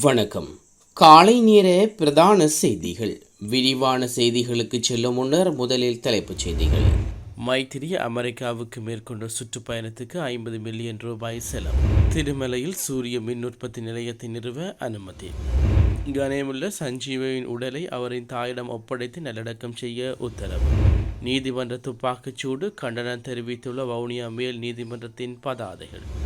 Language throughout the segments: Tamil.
வணக்கம். காலை நேர பிரதான செய்திகள். விரிவான செய்திகளுக்கு செல்லும் முன்னர் முதலில் தலைப்புச் செய்திகள். மைத்திரி அமெரிக்காவுக்கு மேற்கொண்ட சுற்றுப்பயணத்துக்கு ஐம்பது மில்லியன் ரூபாய் செலவு. திருமலையில் சூரிய மின் உற்பத்தி நிலையத்தை நிறுவ அனுமதி. கனேமுள்ள சஞ்சீவின் உடலை அவரின் தாயிடம் ஒப்படைத்து நல்லடக்கம் செய்ய உத்தரவு. நீதிமன்ற துப்பாக்கிச்சூடு கண்டனம் தெரிவித்துள்ள வவுனியா மேல் நீதிமன்றத்தின் பதாதைகள்.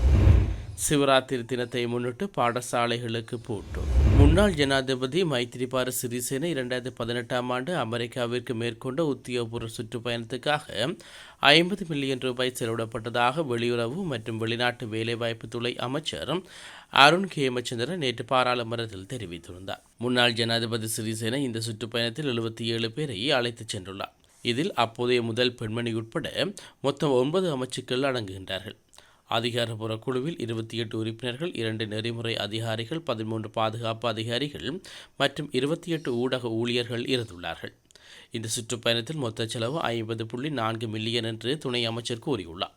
சிவராத்திரி தினத்தை முன்னிட்டு பாடசாலைகளுக்கு பூட்டு. முன்னாள் ஜனாதிபதி மைத்திரிபால சிறிசேன இரண்டாயிரத்தி பதினெட்டாம் ஆண்டு அமெரிக்காவிற்கு மேற்கொண்ட உத்தியோகபூர்வ சுற்றுப்பயணத்துக்காக ஐம்பது மில்லியன் ரூபாய் செலவிடப்பட்டதாக வெளியுறவு மற்றும் வெளிநாட்டு வேலைவாய்ப்பு துறை அமைச்சர் அருண் ஹேமச்சந்திரன் நேற்று பாராளுமன்றத்தில் தெரிவித்திருந்தார். முன்னாள் ஜனாதிபதி சிறிசேன இந்த சுற்றுப்பயணத்தில் எழுபத்தி ஏழு பேரை அழைத்துச் சென்றுள்ளார். இதில் அப்போதைய முதல் பெண்மணி உட்பட மொத்தம் ஒன்பது அமைச்சுக்கள் அடங்குகின்றார்கள். அதிகாரபூர்வ குழுவில் இருபத்தி எட்டு உறுப்பினர்கள் இரண்டு நெறிமுறை அதிகாரிகள் பதிமூன்று பாதுகாப்பு அதிகாரிகள் மற்றும் இருபத்தி எட்டு ஊடக ஊழியர்கள் இருந்துள்ளார்கள். இந்த சுற்றுப்பயணத்தில் மொத்த செலவு ஐம்பது புள்ளி நான்கு மில்லியன் என்று துணை அமைச்சர் கூறியுள்ளார்.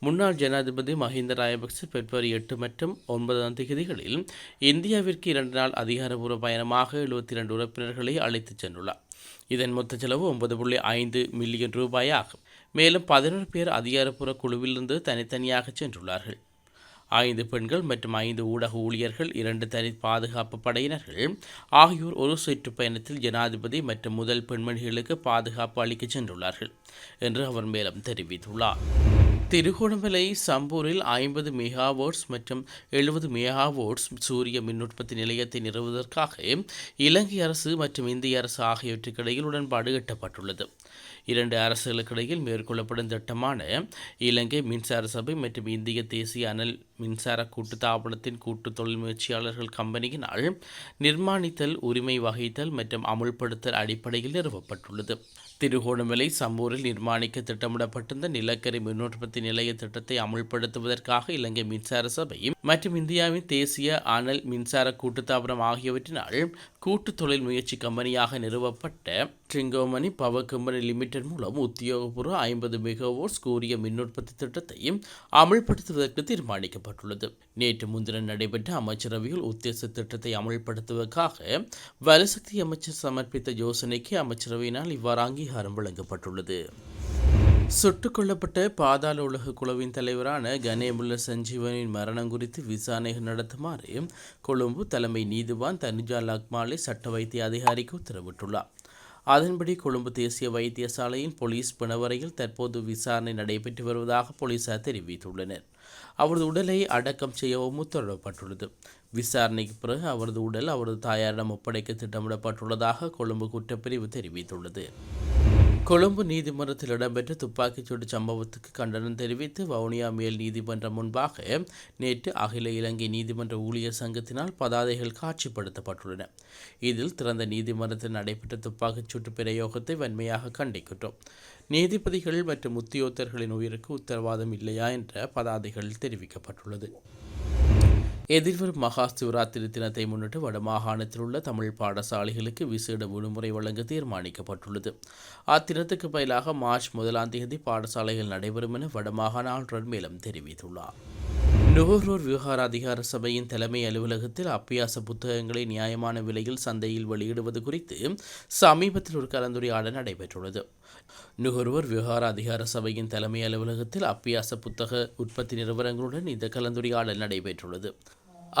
முன்னாள் ஜனாதிபதி மஹிந்த ராயபக்ச பிப்ரவரி எட்டு மற்றும் ஒன்பதாம் தேதிகளில் இந்தியாவிற்கு இரண்டு நாள் அதிகாரபூர்வ பயணமாக எழுபத்தி இரண்டு உறுப்பினர்களை அழைத்துச் சென்றுள்ளார். இதன் மொத்த செலவு ஒன்பது புள்ளி ஐந்து மில்லியன் ரூபாய் ஆகும் மேலும் பதினொரு பேர் அதிகாரப்பூர்வ குழுவிலிருந்து தனித்தனியாக சென்றுள்ளார்கள். ஐந்து பெண்கள் மற்றும் ஐந்து ஊடக ஊழியர்கள் இரண்டு தனி பாதுகாப்பு படையினர்கள் ஆகியோர் ஒரு சுற்றுப்பயணத்தில் ஜனாதிபதி மற்றும் முதல் பெண்மணிகளுக்கு பாதுகாப்பு அளிக்க சென்றுள்ளார்கள் என்று அவர் மேலும் தெரிவித்துள்ளார். திருகோணமலை சம்பூரில் ஐம்பது மெகாவோட்ஸ் மற்றும் எழுபது மெகாவோட்ஸ் சூரிய மின் உற்பத்தி நிலையத்தை நிறுவுவதற்காக இலங்கை அரசு மற்றும் இந்திய அரசு ஆகியவற்றுக்கிடையில் உடன்பாடு எட்டப்பட்டுள்ளது. இரண்டு அரசுகளுக்கிடையில் மேற்கொள்ளப்படும் திட்டமான இலங்கை மின்சார சபை மற்றும் இந்திய தேசிய அனல் மின்சார கூட்டுத்தாபனத்தின் கூட்டு தொழில் முயற்சியாளர்கள் கம்பெனியினால் நிர்மாணித்தல் உரிமை வகைத்தல் மற்றும் அமுல்படுத்தல் அடிப்படையில் நிறுவப்பட்டுள்ளது. திருகோணமலை சம்பூரில் நிர்மாணிக்க திட்டமிடப்பட்டிருந்த நிலக்கரி மின் உற்பத்தி நிலைய திட்டத்தை அமுல்படுத்துவதற்காக இலங்கை மின்சார சபை மற்றும் இந்தியாவின் தேசிய அனல் மின்சார கூட்டுத்தாபனம் ஆகியவற்றினால் கூட்டு தொழில் முயற்சி கம்பெனியாக நிறுவப்பட்ட ஸ்ட்ரிங்கோமணி பவர் கம்பெனி லிமிடெட் மூலம் உத்தியோகபூர்வ ஐம்பது மெகாவோட்ஸ் கூறிய மின் உற்பத்தி அமல்படுத்துவதற்கு தீர்மானிக்கப்பட்டுள்ளது. நேற்று முன்தினம் நடைபெற்ற அமைச்சரவையில் உத்தேச திட்டத்தை அமல்படுத்துவதற்காக வலுசக்தி அமைச்சர் சமர்ப்பித்த யோசனைக்கு அமைச்சரவையினால் இவ்வாறு அங்கீகாரம் வழங்கப்பட்டுள்ளது. சுட்டுக் கொல்லப்பட்ட பாதாள உலக குழுவின் தலைவரான கணேமுல்ல சஞ்சீவனின் மரணம் குறித்து விசாரணை நடத்துமாறு கொழும்பு தலைமை நீதிவான் தனுஜா லக்மாலே சட்ட வைத்திய அதிகாரிக்கு உத்தரவிட்டுள்ளார். அதன்படி கொழும்பு தேசிய வைத்தியசாலையின் போலீஸ் பிணவரையில் தற்போது விசாரணை நடைபெற்று வருவதாக போலீசார் தெரிவித்துள்ளனர். அவரது உடலை அடக்கம் செய்யவும் உத்தரவிடப்பட்டுள்ளது. விசாரணைக்கு பிறகு அவரது உடல் அவரது தாயாரிடம் ஒப்படைக்க திட்டமிடப்பட்டுள்ளதாக கொழும்பு குற்றப்பிரிவு தெரிவித்துள்ளது. கொழும்பு நீதிமன்றத்தில் இடம்பெற்ற துப்பாக்கிச்சூடு சம்பவத்துக்கு கண்டனம் தெரிவித்து வவுனியா மேல் நீதிமன்றம் முன்பாக நேற்று அகில இலங்கை நீதிமன்ற ஊழியர் சங்கத்தினால் பதாதைகள் காட்சிப்படுத்தப்பட்டுள்ளன. இதில் திறந்த நீதிமன்றத்தில் நடைபெற்ற துப்பாக்கிச்சூட்டு பிரயோகத்தை வன்மையாக கண்டிக்கின்றோம் நீதிபதிகள் மற்றும் உத்தியோகத்தர்களின் உயிருக்கு உத்தரவாதம் இல்லையா என்ற பதாதைகள் தெரிவிக்கப்பட்டுள்ளது. எதிர்வரும் மகா சிவராத்திரி தினத்தை முன்னிட்டு வடமாகாணத்தில் உள்ள தமிழ் பாடசாலைகளுக்கு விசேட விடுமுறை வழங்க தீர்மானிக்கப்பட்டுள்ளது. அத்தினத்துக்கு பதிலாக மார்ச் முதலாம் தேதி பாடசாலைகள் நடைபெறும் என வடமாகாண ஆளுநர் மேலும் தெரிவித்துள்ளார். நுகர்வோர் விவகார அதிகார சபையின் தலைமை அலுவலகத்தில் அப்பியாச புத்தகங்களை நியாயமான விலையில் சந்தையில் வெளியிடுவது குறித்து சமீபத்தில் ஒரு கலந்துரையாடல் நடைபெற்றுள்ளது. நுகர்வோர் விவகார அதிகார சபையின் தலைமை அலுவலகத்தில் அப்பியாச புத்தக உற்பத்தி நிறுவனங்களுடன் இந்த கலந்துரையாடல் நடைபெற்றுள்ளது.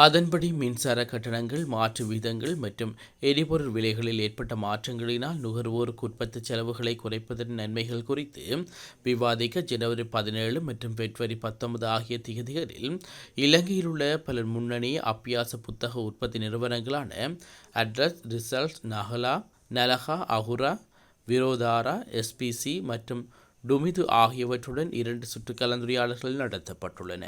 அதன்படி மின்சார கட்டணங்கள் மாற்று வீதங்கள் மற்றும் எரிபொருள் விலைகளில் ஏற்பட்ட மாற்றங்களினால் நுகர்வோருக்கு உற்பத்தி செலவுகளை குறைப்பதன் நன்மைகள் குறித்து விவாதிக்க ஜனவரி பதினேழு மற்றும் பிப்ரவரி பத்தொன்பது ஆகிய திகதிகளில் இலங்கையில் உள்ள பல முன்னணி அப்பியாச புத்தக உற்பத்தி நிறுவனங்களான அட்ரஸ் ரிசல்ட்ஸ் நஹலா நலஹா அகுரா விரோதாரா எஸ்பிசி மற்றும் டுமிது ஆகியவற்றுடன் இரண்டு சுற்று கலந்துரையாடல்கள் நடத்தப்பட்டுள்ளன.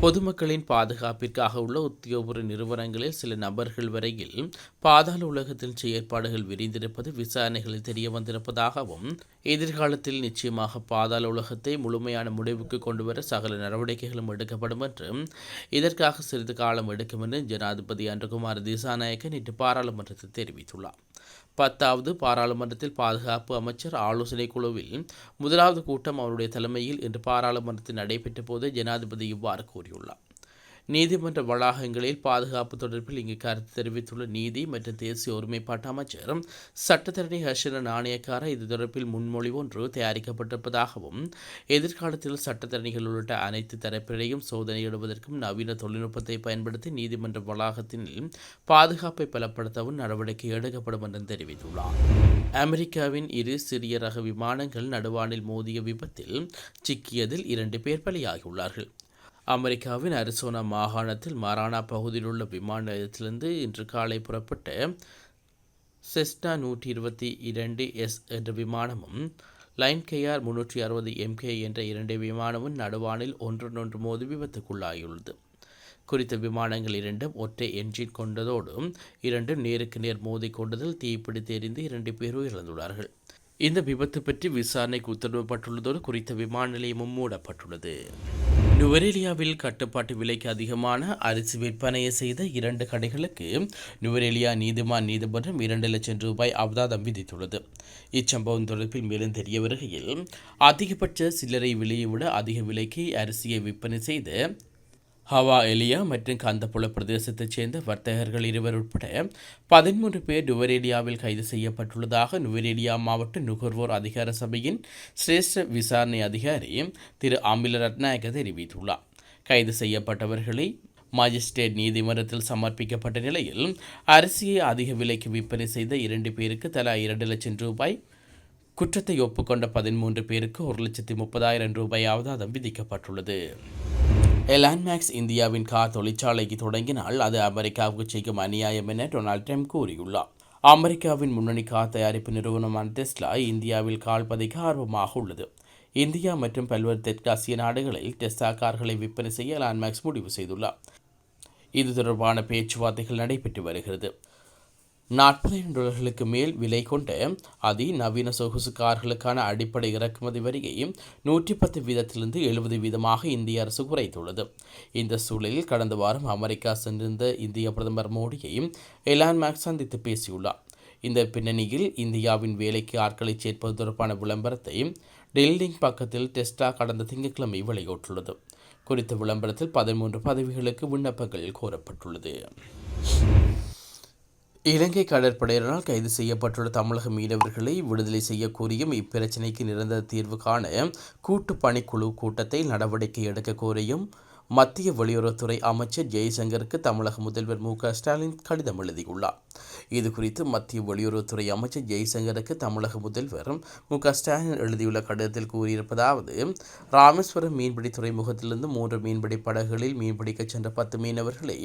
பொதுமக்களின் பாதுகாப்பிற்காக உள்ள உத்தியோகபூர்வ நிறுவனங்களில் சில நபர்கள் வரையில் பாதாள உலகத்தின் செயற்பாடுகள் விரிந்திருப்பது விசாரணைகளில் தெரிய வந்திருப்பதாகவும் எதிர்காலத்தில் நிச்சயமாக பாதாள உலகத்தை முழுமையான முடிவுக்கு கொண்டுவர சகல நடவடிக்கைகளும் எடுக்கப்படும் என்றும் இதற்காக சிறிது காலம் எடுக்கும் என்று ஜனாதிபதி அன்றகுமார் திசாநாயக்க நேற்று பாராளுமன்றத்தில் தெரிவித்துள்ளார். பத்தாவது பாராளுமன்றத்தில் பாதுகாப்பு அமைச்சர் ஆலோசனை குழுவில் முதலாவது கூட்டம் அவருடைய தலைமையில் இன்று பாராளுமன்றத்தில் நடைபெற்ற போது ஜனாதிபதி இவ்வாறு கூறியுள்ளார். நீதிமன்ற வளாகங்களில் பாதுகாப்பு தொடர்பில் இங்கு கருத்து தெரிவித்துள்ள நீதி மற்றும் தேசிய ஒருமைப்பாட்டு அமைச்சர் சட்டத்தரணி ஹர்ஷன நாணயக்கார இது தொடர்பில் முன்மொழிவு ஒன்று தயாரிக்கப்பட்டிருப்பதாகவும் எதிர்காலத்தில் சட்டத்தரணிகள் உள்ளிட்ட அனைத்து தரப்பினரையும் சோதனையிடுவதற்கும் நவீன தொழில்நுட்பத்தை பயன்படுத்தி நீதிமன்ற வளாகத்தினில் பாதுகாப்பை பலப்படுத்தவும் நடவடிக்கை எடுக்கப்படும் என்றும் தெரிவித்துள்ளார். அமெரிக்காவின் இரு சிறிய ரக விமானங்கள் நடுவானில் மோதிய விபத்தில் சிக்கியதில் இரண்டு பேர் பலியாகியுள்ளார்கள். அமெரிக்காவின் அரிசோனா மாகாணத்தில் மரானா பகுதியில் உள்ள விமான நிலையத்திலிருந்து இன்று காலை புறப்பட்ட செஸ்டா நூற்றி இருபத்தி இரண்டு எஸ் என்ற விமானமும் லைன் கேஆர் முன்னூற்றி அறுபது எம்கே என்ற இரண்டு விமானமும் நடுவானில் ஒன்றொன்று மோதி விபத்துக்குள்ளாகியுள்ளது. குறித்த விமானங்கள் இரண்டும் ஒற்றை என்ஜின் கொண்டதோடு இரண்டும் நேருக்கு நேர் மோதி கொண்டதில் தீப்பிடித்து எரிந்து இரண்டு பேர் உயிரிழந்துள்ளார்கள். இந்த விபத்து பற்றி விசாரணைக்கு உத்தரவிடப்பட்டுள்ளதோடு குறித்த விமான நிலையமும் மூடப்பட்டுள்ளது. நுவரேலியாவில் கட்டுப்பாட்டு விலைக்கு அதிகமான அரிசி விற்பனையை செய்த இரண்டு கடைகளுக்கு நுவரேலியா நீதிமான் நீதிமன்றம் இரண்டு லட்சம் ரூபாய் அவதாதம் விதித்துள்ளது. இச்சம்பவம் தொடர்பில் மேலும் தெரிய வருகையில் அதிகபட்ச சில்லறை விலையை விட அதிக விலைக்கு அரிசியை விற்பனை செய்த ஹவா எலியா மற்றும் கந்தப்புல பிரதேசத்தைச் சேர்ந்த வர்த்தகர்கள் இருவர் உட்பட பதிமூன்று பேர் நுவரேலியாவில் கைது செய்யப்பட்டுள்ளதாக நுவரேலியா மாவட்ட நுகர்வோர் அதிகார சபையின் சிரேஷ்ட விசாரணை அதிகாரி திரு அமில ரத்நாயக தெரிவித்துள்ளார். கைது செய்யப்பட்டவர்களை மாஜிஸ்ட்ரேட் நீதிமன்றத்தில் சமர்ப்பிக்கப்பட்ட நிலையில் அரிசியை அதிக விலைக்கு விற்பனை செய்த இரண்டு பேருக்கு தலா இரண்டு லட்சம் ரூபாய் குற்றத்தை ஒப்புக்கொண்ட பதிமூன்று பேருக்கு ஒரு லட்சத்தி முப்பதாயிரம் ரூபாய் அவதாதம் விதிக்கப்பட்டுள்ளது. எலான்மேக்ஸ் இந்தியாவின் கார் தொழிற்சாலைக்கு தொடங்கினால் அது அமெரிக்காவுக்கு செய்யும் அநியாயம் என டொனால்ட் ட்ரம்ப் கூறியுள்ளார். அமெரிக்காவின் முன்னணி கார் தயாரிப்பு நிறுவனமான டெஸ்லா இந்தியாவில் கால் பதிக்க ஆர்வமாக உள்ளது. இந்தியா மற்றும் பல்வேறு தெற்காசிய நாடுகளில் டெஸ்லா கார்களை விற்பனை செய்ய லான்மேக்ஸ் முடிவு செய்துள்ளார். இது தொடர்பான பேச்சுவார்த்தைகள் நடைபெற்று வருகிறது. நாற்பதாயிரம் டாலர்களுக்கு மேல் விலை கொண்ட அதி நவீன சொகுசு கார்களுக்கான அடிப்படை இறக்குமதி வரியை நூற்றி பத்து வீதத்திலிருந்து எழுபது வீதமாக இந்திய அரசு குறைத்துள்ளது. இந்த சூழலில் கடந்த வாரம் அமெரிக்கா சென்றிருந்த இந்திய பிரதமர் மோடியை எலான் மேக்ஸ் சந்தித்து பேசியுள்ளார். இந்த பின்னணியில் இந்தியாவின் வேலைக்கு ஆட்களை சேர்ப்பது தொடர்பான விளம்பரத்தை டெல்லிங் பக்கத்தில் டெஸ்டா கடந்த திங்கட்கிழமை வெளியிட்டுள்ளது. குறித்த விளம்பரத்தில் பதிமூன்று பதவிகளுக்கு விண்ணப்பங்கள் கோரப்பட்டுள்ளது. இலங்கை கடற்படையினரால் கைது செய்யப்பட்டுள்ள தமிழக மீனவர்களை விடுதலை செய்யக்கோரியும் இப்பிரச்சினைக்கு நிரந்தர தீர்வு காண கூட்டு பணிக்குழு கூட்டத்தை நடவடிக்கை எடுக்க கோரியும் மத்திய வெளியுறவுத்துறை அமைச்சர் ஜெய்சங்கருக்கு தமிழக முதல்வர் மு க ஸ்டாலின் கடிதம் எழுதியுள்ளார். இது குறித்து மத்திய வெளியுறவுத்துறை அமைச்சர் ஜெய்சங்கருக்கு தமிழக முதல்வர் மு ஸ்டாலின் எழுதியுள்ள கடிதத்தில் கூறியிருப்பதாவது ராமேஸ்வரம் மீன்பிடி துறைமுகத்திலிருந்து மூன்று மீன்பிடி படகுகளில் மீன்பிடிக்க சென்ற பத்து மீனவர்களை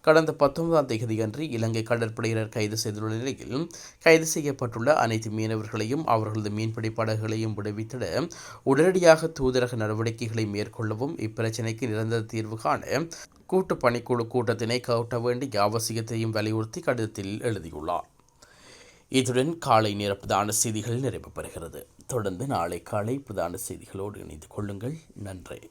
கடந்த பத்தொன்பதாம் தேதி அன்று இலங்கை கடற்படையினர் கைது செய்துள்ள நிலையில் கைது செய்யப்பட்டுள்ள அனைத்து மீனவர்களையும் அவர்களது மீன்பிடி படகுகளையும் விடுவித்திட உடனடியாக தூதரக நடவடிக்கைகளை மேற்கொள்ளவும் இப்பிரச்சினைக்கு நிரந்தர தீர்வு காண கூட்டு பணிக்குழு கூட்டத்தினை கவுட்ட வேண்டிய அவசியத்தையும் வலியுறுத்தி கடிதத்தில் எழுதியுள்ளார். இத்துடன் காலை நேர பிரதான செய்திகள் நிறைவு பெறுகிறது தொடர்ந்து நாளை காலை பிரதான செய்திகளோடு இணைந்து கொள்ளுங்கள். நன்றி.